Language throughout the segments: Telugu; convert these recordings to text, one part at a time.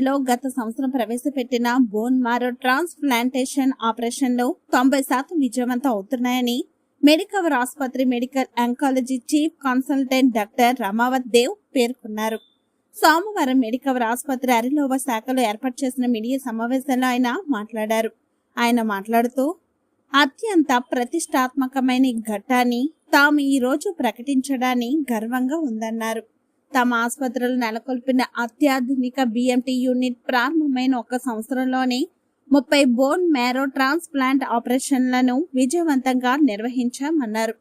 ఆసుపత్రిలో గత సంవత్సరం ప్రవేశపెట్టిన బోన్ మారో ట్రాన్స్ప్లాంటేషన్ ఆపరేషన్లు తొంభై శాతం విజయవంతం అవుతున్నాయని మెడికవర్ ఆసుపత్రి medical oncology chief consultant doctor Ramavath Dev పేర్కొన్నారు. సోమవారం మెడికవర్ ఆసుపత్రి అరిలోవ శాఖలో ఏర్పాటు చేసిన మీడియా సమావేశంలో ఆయన మాట్లాడారు. ఆయన మాట్లాడుతూ అత్యంత ప్రతిష్టాత్మకమైన ఘట్టాన్ని తాము ఈ రోజు ప్రకటించడాన్ని గర్వంగా ఉందన్నారు. తమ ఆసుపత్రులు నెలకొల్పిన అత్యాధునిక బిఎంటి యూనిట్ ప్రారంభమైన ఒక సంవత్సరంలోనే ముప్పై బోన్ మ్యారో ట్రాన్స్ప్లాంట్ ఆపరేషన్లను విజయవంతంగా నిర్వహించామన్నారు.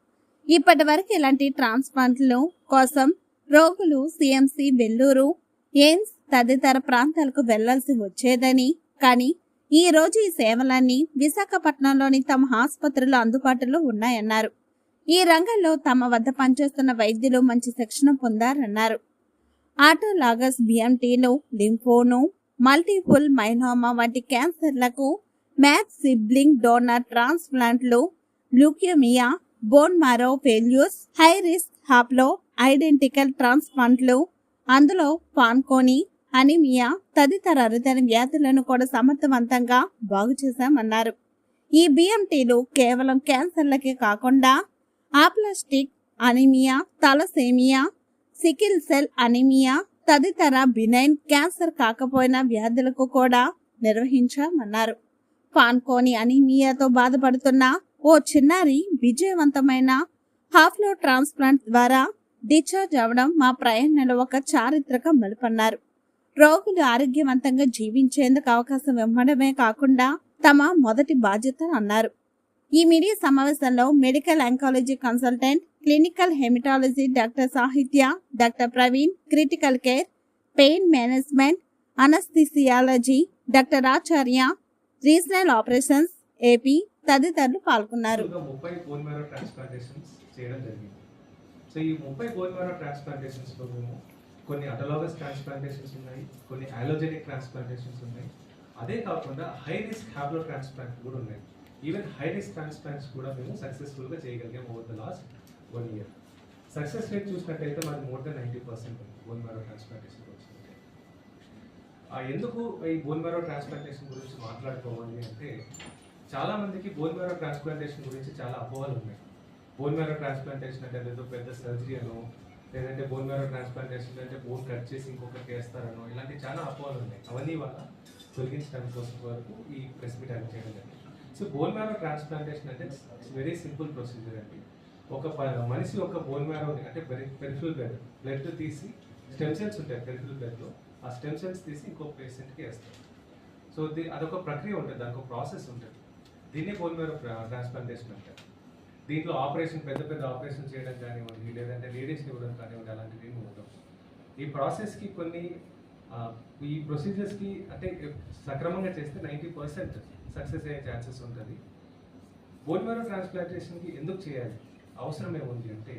ఇప్పటి వరకు ఇలాంటి ట్రాన్స్ప్లాంట్ల కోసం రోగులు సిఎంసి వెల్లూరు ఎయిమ్స్ తదితర ప్రాంతాలకు వెళ్ళాల్సి వచ్చేదని కానీ ఈ రోజు ఈ సేవలన్నీ విశాఖపట్నంలోని తమ ఆసుపత్రులు అందుబాటులో ఉన్నాయన్నారు. ఈ రంగంలో తమ వద్ద పనిచేస్తున్న వైద్యులు మంచి శిక్షణ పొందారన్నారు. ఆటోలాగస్ బిఎంటీలు లింఫోను మల్టిపుల్ మైనోమా వంటి క్యాన్సర్లకు math sibling donor ట్రాన్స్ప్లాంట్లు leukaemia bone marrow failures high risk haplo identical ట్రాన్స్ప్లాంట్లు అందులో పాన్కోని అనిమియా తదితర అరుదైన వ్యాధులను కూడా సమర్థవంతంగా బాగు చేశామన్నారు ఈ బిఎంటీలు కేవలం క్యాన్సర్లకే కాకుండా aplastic anaemia thalassaemia sickle cell anaemia తదితర బినైన్ క్యాన్సర్ కాకపోయినా వ్యాధులకు కూడా నిర్వహించామన్నారు. పాన్కోని అనిమియాతో బాధపడుతున్న ఓ చిన్నారి విజయవంతమైన హాఫ్లో ట్రాన్స్ప్లాంట్ ద్వారా డిశ్చార్జ్ అవడం మా ప్రయాణంలో ఒక చారిత్రక మలుపన్నారు. రోగులు ఆరోగ్యవంతంగా జీవించేందుకు అవకాశం ఇవ్వడమే కాకుండా తమ మొదటి బాధ్యత అన్నారు. ఈ మీడియా సమావేశంలో medical oncology consultant clinical haematology doctor Sahithya doctor Praveen critical care pain management anaesthesiology doctor Acharya regional operations AP తదితరులు పాల్గొన్నారు. సో ఈ ముప్పై బోన్ మ్యారో ట్రాన్స్ప్లాంటేషన్స్లో మేము కొన్ని అటలాగస్ ట్రాన్స్ప్లాంటేషన్స్ ఉన్నాయి కొన్ని ఆలోజెనిక్ ట్రాన్స్ప్లాంటేషన్స్ ఉన్నాయి. అదే కాకుండా హై రిస్క్ హ్యాబ్లో ట్రాన్స్ప్లాంట్ కూడా ఉన్నాయి. ఈవెన్ హై రిస్క్ ట్రాన్స్ప్లాంట్స్ కూడా మేము సక్సెస్ఫుల్గా చేయగలిగాం over the last one year success rate చూసినట్టయితే మాది more than ninety percent bone marrow transplantation వచ్చింది ఎందుకు ఈ బోన్ మ్యారో ట్రాన్స్ప్లాంటేషన్ గురించి మాట్లాడుకోవాలి అంటే చాలామందికి బోన్ మ్యారో ట్రాన్స్ప్లాంటేషన్ గురించి చాలా అపోహలు ఉన్నాయి. బోన్ మ్యారో ట్రాన్స్ప్లాంటేషన్ అంటే ఏదో పెద్ద సర్జరీ అనో లేదంటే బోన్ మ్యారో ట్రాన్స్ప్లాంటేషన్ అంటే బోన్ కట్ చేసి ఇంకొకటి చేస్తారనో ఇలాంటి చాలా అపోహలు ఉన్నాయి. అవన్నీ వల్ల తొలగించడానికి కోసం వరకు ఈ ప్రెస్ మీట్ అరేంజ్ చేయడం జరిగింది. సో బోన్ మ్యారో ట్రాన్స్ప్లాంటేషన్ అంటే ఇట్స్ వెరీ సింపుల్ ప్రొసీజర్ అండి. ఒక ప- మనిషి ఒక బోన్ మ్యారోని అంటే పెరిఫిల్ బ్లడ్ బ్లడ్ తీసి స్టెమ్ సెల్స్ ఉంటాయి పెరిఫిల్ బ్లడ్లో ఆ స్టెమ్ సెల్స్ తీసి ఇంకో పేషెంట్కి వేస్తారు. సో ది అదొక ప్రక్రియ ఉంటుంది దానికి ఒక ప్రాసెస్ ఉంటుంది. దీన్ని బోన్ మ్యారో ట్రాన్స్ప్లాంటేషన్ అంటారు. దీంట్లో ఆపరేషన్ పెద్ద పెద్ద ఆపరేషన్ చేయడం కానివ్వండి లేదంటే రేడియేషన్ ఇవ్వడం కానివ్వండి అలాంటివి ఏమి ఉండవు. ఈ ప్రాసెస్కి కొన్ని ఈ ప్రొసీజర్స్కి అంటే సక్రమంగా చేస్తే నైంటీ పర్సెంట్ సక్సెస్ అయ్యే ఛాన్సెస్ ఉంటుంది. బోన్ మ్యారో ట్రాన్స్ప్లాంటేషన్కి ఎందుకు చేయాలి? అవసరం ఏముంది అంటే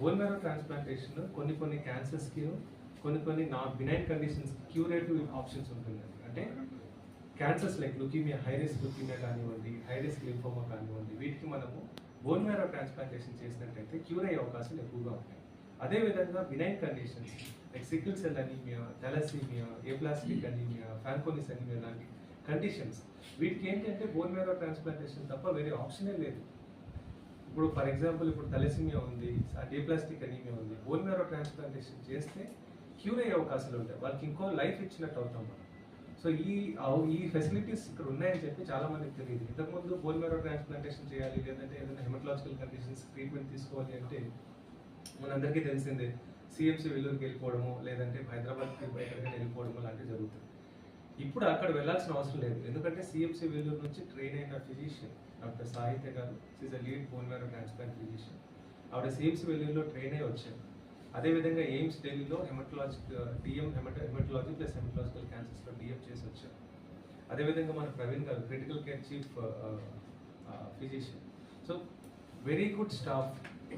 బోన్ మ్యారో ట్రాన్స్ప్లాంటేషన్ కొన్ని కొన్ని క్యాన్సర్స్కి కొన్ని కొన్ని నా బినైన్ కండిషన్స్ క్యూరేటివ్ ఆప్షన్స్ ఉంటుందండి అంటే cancers like leukaemia high risk leukaemia కానివ్వండి హై రిస్క్ లింఫోమా కానివ్వండి వీటికి మనము బోన్ మ్యారో ట్రాన్స్ప్లాంటేషన్ చేసినట్టయితే క్యూర్ అయ్యే అవకాశాలు ఎక్కువగా ఉంటాయి. అదేవిధంగా benign conditions like sickle cell anaemia thalassaemia aplastic anaemia Fanconi's anaemia లాంటి కండిషన్స్ వీటికి ఏంటంటే బోన్ మేరో ట్రాన్స్ప్లాంటేషన్ తప్ప వేరే ఆప్షనే లేదు. ఇప్పుడు ఫర్ ఎగ్జాంపుల్ ఇప్పుడు థెలసీమియా ఉంది ఏప్లాస్టిక్ అనీమియా ఉంది. బోన్ మేరో ట్రాన్స్ప్లాంటేషన్ చేస్తే క్యూర్ అయ్యే అవకాశాలు ఉంటాయి. వాళ్ళకి ఇంకో లైఫ్ ఇచ్చినట్టు అవుతాం మనం. సో ఈ ఈ ఫెసిలిటీస్ ఇక్కడ ఉన్నాయని చెప్పి చాలా మందికి తెలియదు. ఇంతకుముందు బోన్ మేరో ట్రాన్స్ప్లాంటేషన్ చేయాలి లేదంటే ఏదైనా హెమటలాజికల్ కండిషన్స్ ట్రీట్మెంట్ తీసుకోవాలి అంటే మనందరికీ తెలిసిందే సిఎంసి వెల్లూరుకి వెళ్ళిపోవడము లేదంటే హైదరాబాద్కి ఎక్కడికైనా వెళ్ళిపోవడము లాంటివి జరుగుతుంది ఇప్పుడు అక్కడ వెళ్ళాల్సిన అవసరం లేదు. ఎందుకంటే సిఎంసి వెల్లూరు నుంచి ట్రైన్ అయిన ఫిజిషియన్ డాక్టర్ సాహిత్య గారు is a lead bone marrow transplant physician ఆవిడ సిఎంసి వెల్లూరులో ట్రైన్ అయి వచ్చారు. అదేవిధంగా ఎయిమ్స్ ఢిల్లీలో haematology DM haemato haematology plus haematological క్యాన్సర్స్లో DM చేసి వచ్చారు. అదేవిధంగా మన ప్రవీణ్ గారు critical care chief physician so very good staff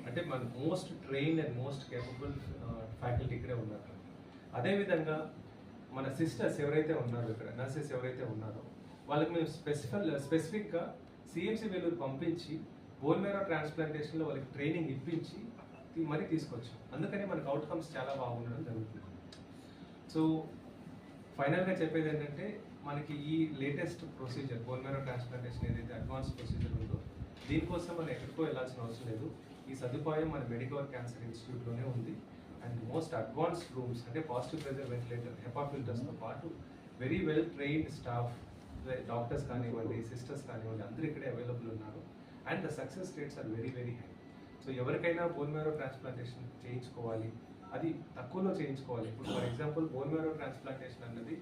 అంటే మన most train and most capable faculty ఇక్కడే ఉన్నారు. అదేవిధంగా మన సిస్టర్స్ ఎవరైతే ఉన్నారో ఇక్కడ నర్సెస్ ఎవరైతే ఉన్నారో వాళ్ళకి మేము స్పెసిఫల్ స్పెసిఫిక్గా సిఎంసి వెలుగు పంపించి బోన్ ట్రాన్స్ప్లాంటేషన్లో వాళ్ళకి ట్రైనింగ్ ఇప్పించి మరీ తీసుకొచ్చాం. అందుకని మనకు అవుట్కమ్స్ చాలా బాగుండడం జరుగుతుంది. సో ఫైనల్గా చెప్పేది ఏంటంటే మనకి ఈ latest procedure bone marrow transplantation ఏదైతే అడ్వాన్స్ ప్రొసీజర్ ఉందో దీనికోసం మనం ఎక్కడికో వెళ్ళాల్సిన అవసరం లేదు. ఈ సదుపాయం మన మెడికవర్ క్యాన్సర్ ఇన్స్టిట్యూట్లోనే ఉంది. అండ్ మోస్ట్ అడ్వాన్స్డ్ రూమ్స్ అంటే పాజిటివ్ ప్రెజర్ వెంటిలేటర్ హెపా ఫిల్టర్స్తో పాటు very well trained staff doctors కానివ్వండి సిస్టర్స్ కానివ్వండి అందరూ ఇక్కడే అవైలబుల్ ఉన్నారు. And the success rates are very very high so ఎవరికైనా బోన్ మ్యారో ట్రాన్స్ప్లాంటేషన్ చేయించుకోవాలి. అది తక్కువలో చేయించుకోవాలి. ఇప్పుడు for example bone marrow transplantation అన్నది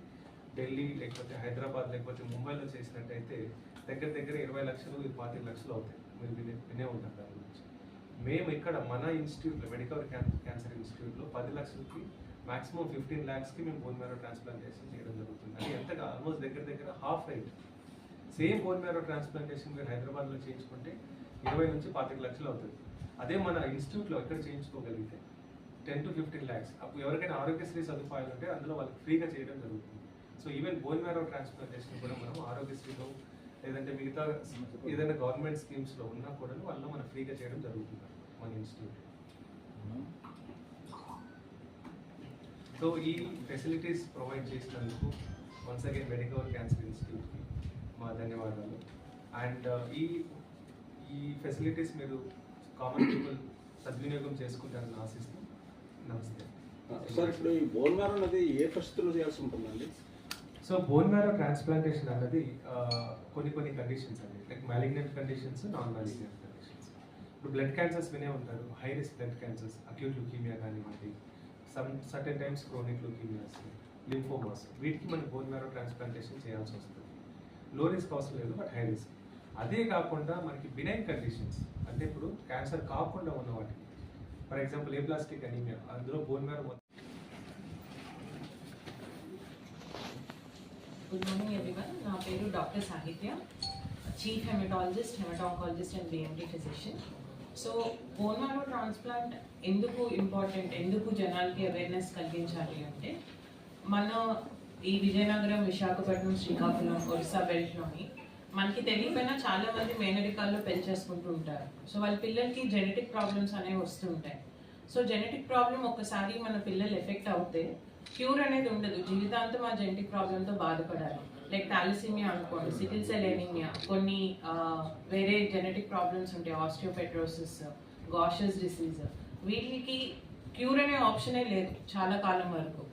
ఢిల్లీ లేకపోతే హైదరాబాద్ లేకపోతే ముంబైలో చేసినట్టయితే దగ్గర దగ్గర ఇరవై లక్షలు పాతిక లక్షలు అవుతాయి. మీరు వినే వినే ఉంటారు దాని గురించి. మేము ఇక్కడ మన ఇన్స్టిట్యూట్లో మెడికల్ క్యాన్సర్ ఇన్స్టిట్యూట్లో పది లక్షలకి మాక్సిమం ఫిఫ్టీన్ ల్యాక్స్కి మేము బోన్ మ్యారో ట్రాన్స్ప్లాంటేషన్ చేయడం జరుగుతుంది. అది ఎంతగా ఆల్మోస్ట్ దగ్గర దగ్గర half rate same bone marrow transplantation మీరు హైదరాబాద్లో చేయించుకుంటే ఇరవై నుంచి పాతిక లక్షలు అవుతుంది. అదే మన ఇన్స్టిట్యూట్లో ఎక్కడ చేయించుకోగలిగితే టెన్ టు ఫిఫ్టీన్ ల్యాక్స్ అప్పుడు ఎవరికైనా ఆరోగ్యశ్రీ సదుపాయాలు ఉంటే అందులో వాళ్ళకి ఫ్రీగా చేయడం జరుగుతుంది. So even bone marrow transplantation కూడా మనం ఆరోగ్యశ్రీలో లేదంటే మిగతా ఏదైనా గవర్నమెంట్ స్కీమ్స్లో ఉన్నా కూడా వాళ్ళు మనం ఫ్రీగా చేయడం జరుగుతుంది మన ఇన్స్టిట్యూట్ సో ఈ ఫెసిలిటీస్ ప్రొవైడ్ చేసినందుకు వన్స్ అగైన్ మెడికల్ క్యాన్సర్ ఇన్స్టిట్యూట్కి మా ధన్యవాదాలు. అండ్ ఈ ఈ ఫెసిలిటీస్ మీరు కామన్ పీపుల్ సద్వినియోగం చేసుకుంటారని ఆశిస్తూ నమస్తే. సార్ ఇప్పుడు ఈ బోన్ మ్యారో అనేది ఏ పరిస్థితుల్లో చేయాల్సి ఉంటుందండి? సో బోన్ మ్యారో ట్రాన్స్ప్లాంటేషన్ అన్నది కొన్ని కొన్ని కండిషన్స్ అండి. Like malignant conditions non malignant conditions ఇప్పుడు బ్లడ్ క్యాన్సర్స్ వినే ఉంటారు. High risk blood cancers acute leukaemia కానివ్వండి some certain times chronic leukaemias lymphomas వీటికి మనం బోన్ మ్యారో ట్రాన్స్ప్లాంటేషన్ చేయాల్సి వస్తుంది. లో రిస్క్ అవసరం లేదు బట్ హై రిస్క్ అదే కాకుండా మనకి బినైన్ కండిషన్స్ అంటే ఇప్పుడు క్యాన్సర్ కాకుండా ఉన్న వాటికి for example aplastic anaemia అందులో bone marrow good morning everyone నా పేరు doctor Sahithya chief haematologist haemato oncologist and BMD physician so bone marrow transplant ఎందుకు ఇంపార్టెంట్ ఎందుకు జనాలకి అవేర్నెస్ కలిగించాలి అంటే మన ఈ విజయనగరం విశాఖపట్నం శ్రీకాకుళం ఒరిస్సా బెల్ట్లోని మనకి తెలియకపోయినా చాలా మంది మేనరికాల్లో పెళ్ళి చేసుకుంటూ ఉంటారు. సో వాళ్ళ పిల్లలకి జెనెటిక్ ప్రాబ్లమ్స్ అనేవి వస్తూ ఉంటాయి. సో జెనెటిక్ ప్రాబ్లం ఒకసారి మన పిల్లలు ఎఫెక్ట్ అవుతే క్యూర్ అనేది ఉండదు. జీవితాంతం ఆ జెనెటిక్ ప్రాబ్లంతో బాధపడాలి. లైక్ థాలసీమియా అనుకోండి సికిల్ సెల్ ఎనీమియా కొన్ని వేరే జెనెటిక్ ప్రాబ్లమ్స్ ఉంటాయి. ఆస్టియోపెట్రోసిస్ గాషస్ డిసీజ్ వీటికి క్యూర్ అనే ఆప్షనే లేదు చాలా కాలం వరకు.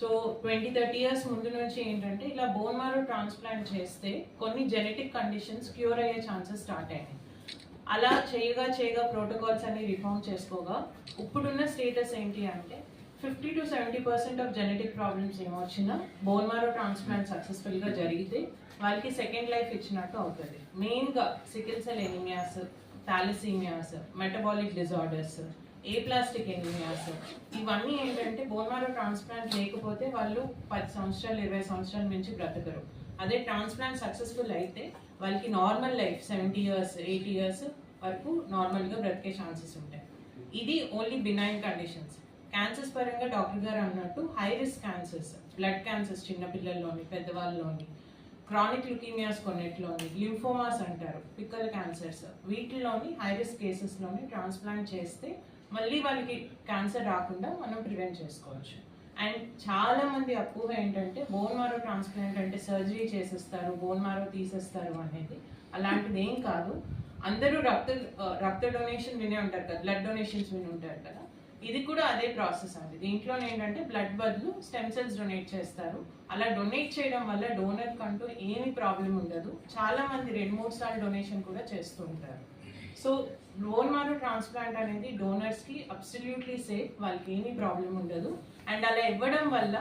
సో ట్వంటీ థర్టీ ఇయర్స్ ముందు నుంచి ఏంటంటే ఇలా బోన్ మారో ట్రాన్స్ప్లాంట్ చేస్తే కొన్ని జెనెటిక్ కండిషన్స్ క్యూర్ అయ్యే ఛాన్సెస్ స్టార్ట్ అయినాయి. అలా చేయగా చేయగా ప్రోటోకాల్స్ అన్ని రిఫార్మ్ చేసుకోగా ఇప్పుడున్న స్టేటస్ ఏంటి అంటే fifty to seventy percent of genetic problems ఏమొచ్చినా బోన్ మారో ట్రాన్స్ప్లాంట్ సక్సెస్ఫుల్గా జరిగితే వాళ్ళకి సెకండ్ లైఫ్ ఇచ్చినట్టు అవుతుంది. మెయిన్గా sickle cell anaemias thalassaemias metabolic disorders aplastic anaemias ఇవన్నీ ఏంటంటే బోన్ మారో ట్రాన్స్ప్లాంట్ లేకపోతే వాళ్ళు పది సంవత్సరాలు ఇరవై సంవత్సరాల నుంచి బ్రతకరు. అదే ట్రాన్స్ప్లాంట్ సక్సెస్ఫుల్ అయితే వాళ్ళకి normal life seventy years eighty years వరకు నార్మల్గా బ్రతికే ఛాన్సెస్ ఉంటాయి. ఇది ఓన్లీ బినైన్ కండిషన్స్ క్యాన్సర్స్ పరంగా డాక్టర్ గారు అన్నట్టు high risk cancers blood cancers చిన్నపిల్లల్లోని పెద్దవాళ్ళలోని క్రానిక్ లుకీమియాస్ కొన్నిట్లోని లింఫోమాస్ అంటారు పిక్కల్ క్యాన్సర్స్ వీటిలోని హై రిస్క్ కేసెస్లోని ట్రాన్స్ప్లాంట్ చేస్తే మళ్ళీ వాళ్ళకి క్యాన్సర్ రాకుండా మనం ప్రివెంట్ చేసుకోవచ్చు. అండ్ చాలా మంది అపోహ ఏంటంటే బోన్ మారో ట్రాన్స్ప్లాంట్ అంటే సర్జరీ చేసేస్తారు బోన్ మారో తీసేస్తారు అనేది అలాంటిది ఏం కాదు. అందరూ రక్త రక్త డొనేషన్ వినే ఉంటారు కదా బ్లడ్ డొనేషన్స్ విని ఉంటారు కదా ఇది కూడా అదే ప్రాసెస్ అండి. దీంట్లో ఏంటంటే బ్లడ్ బదులు స్టెమ్ సెల్స్ డొనేట్ చేస్తారు. అలా డొనేట్ చేయడం వల్ల డోనర్ కంటూ ఏమి ప్రాబ్లం ఉండదు. చాలా మంది రెండు మూడు సార్లు డొనేషన్ కూడా చేస్తూ ఉంటారు. సో బోన్ మారో ట్రాన్స్ప్లాంట్ అనేది డోనర్స్కి అబ్సల్యూట్లీ సేఫ్ వాళ్ళకి ఏమీ ప్రాబ్లం ఉండదు. అండ్ అలా ఇవ్వడం వల్ల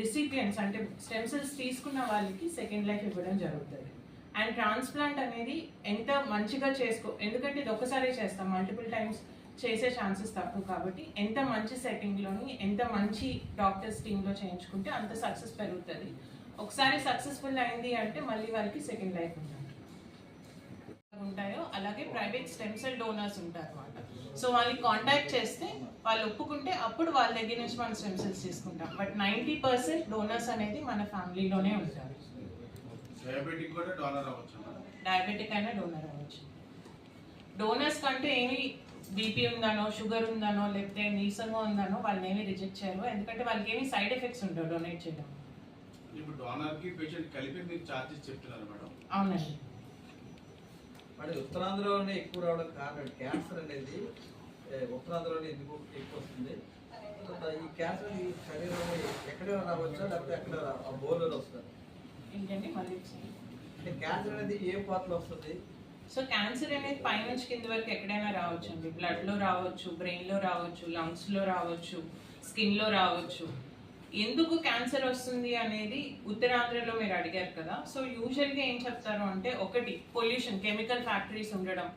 రిసిపియన్స్ అంటే స్టెమ్ సెల్స్ తీసుకున్న వాళ్ళకి సెకండ్ లైఫ్ ఇవ్వడం జరుగుతుంది. అండ్ ట్రాన్స్ప్లాంట్ అనేది ఎంత మంచిగా చేసుకో ఎందుకంటే ఇది ఒక్కసారి చేస్తాం మల్టిపుల్ టైమ్స్ చేసే ఛాన్సెస్ తక్కువ కాబట్టి ఎంత మంచి సెట్టింగ్లోని ఎంత మంచి డాక్టర్స్ టీంలో చేయించుకుంటే అంత సక్సెస్ పెరుగుతుంది. ఒకసారి సక్సెస్ఫుల్ అయింది అంటే మళ్ళీ వాళ్ళకి సెకండ్ లైఫ్ ఉంటుంది. ఉంటాయో అలాగే ప్రైవేట్ స్టెమ్ సెల్ డోనర్స్ ఉంటారు అనమాట సో వాళ్ళని కాంటాక్ట్ చేస్తే వాళ్ళు ఒప్పుకుంటే అప్పుడు వాళ్ళ దగ్గర నుంచి మనం స్టెమ్ సెల్స్ తీసుకుంటాం. బట్ నైంటీ పర్సెంట్ డోనర్స్ అనేది మన ఫ్యామిలీలోనే ఉంటారు. డయాబెటిక్ కూడా డోనర్ అవ్వచ్చు డయాబెటిక్ అయినా డోనర్ అవ్వచ్చు. డోనర్స్ కంటే ఏమి బీపీ ఉందనో షుగర్ ఉందనో లేకపోతే నీరసంగా ఉందనో వాళ్ళని ఏమి రిజెక్ట్ చేయరు. ఎందుకంటే వాళ్ళకి ఏమి సైడ్ ఎఫెక్ట్స్ ఉండవు డొనేట్ చేయడం. ఇప్పుడు డోనర్కి పేషెంట్ కలిపి మీరు ఛార్జెస్ చెప్తున్నారు మేడం. అవునండి. మరి ఉత్తరాంధ్రలోనే ఎక్కువ రావడం కారణం క్యాన్సర్ అనేది ఉత్తరాంధ్రలోనే ఎందుకు ఎక్కువ వస్తుంది? ఈ క్యాన్సర్ ఈ శరీరంలో ఎక్కడైనా రావచ్చా? లేకపోతే ఎక్కడ బోర్లో వస్తుంది? ఏంటండి మళ్ళీ. అంటే క్యాన్సర్ అనేది ఏ పార్ట్లో వస్తుంది? సో క్యాన్సర్ అనేది పైనుంచి కింద వరకు ఎక్కడైనా రావచ్చు అండి బ్లడ్లో రావచ్చు బ్రెయిన్లో రావచ్చు లంగ్స్లో రావచ్చు స్కిన్లో రావచ్చు. ఎందుకు క్యాన్సర్ వస్తుంది అనేది ఉత్తరాంధ్రలో మీరు అడిగారు కదా. సో యూజువల్గా ఏం చెప్తారు అంటే ఒకటి పొల్యూషన్ కెమికల్ ఫ్యాక్టరీస్ ఉండడం.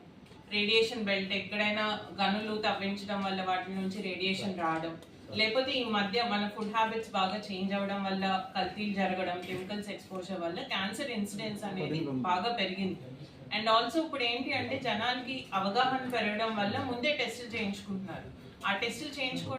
రేడియేషన్ బెల్ట్ ఎక్కడైనా గనులు తవ్వించడం వల్ల వాటి నుంచి రేడియేషన్ రావడం. లేకపోతే ఈ మధ్య మన ఫుడ్ హ్యాబిట్స్ బాగా చేంజ్ అవ్వడం వల్ల కల్తీలు జరగడం కెమికల్స్ ఎక్స్పోజర్ వల్ల క్యాన్సర్ ఇన్సిడెన్స్ అనేది బాగా పెరిగింది. అండ్ ఆల్సో ఇప్పుడు ఏంటి అంటే జనాలకి అవగాహన పెరగడం వల్ల ముందే టెస్టులు చేయించుకుంటున్నారు. ఆ టెస్టులు చేయించుకో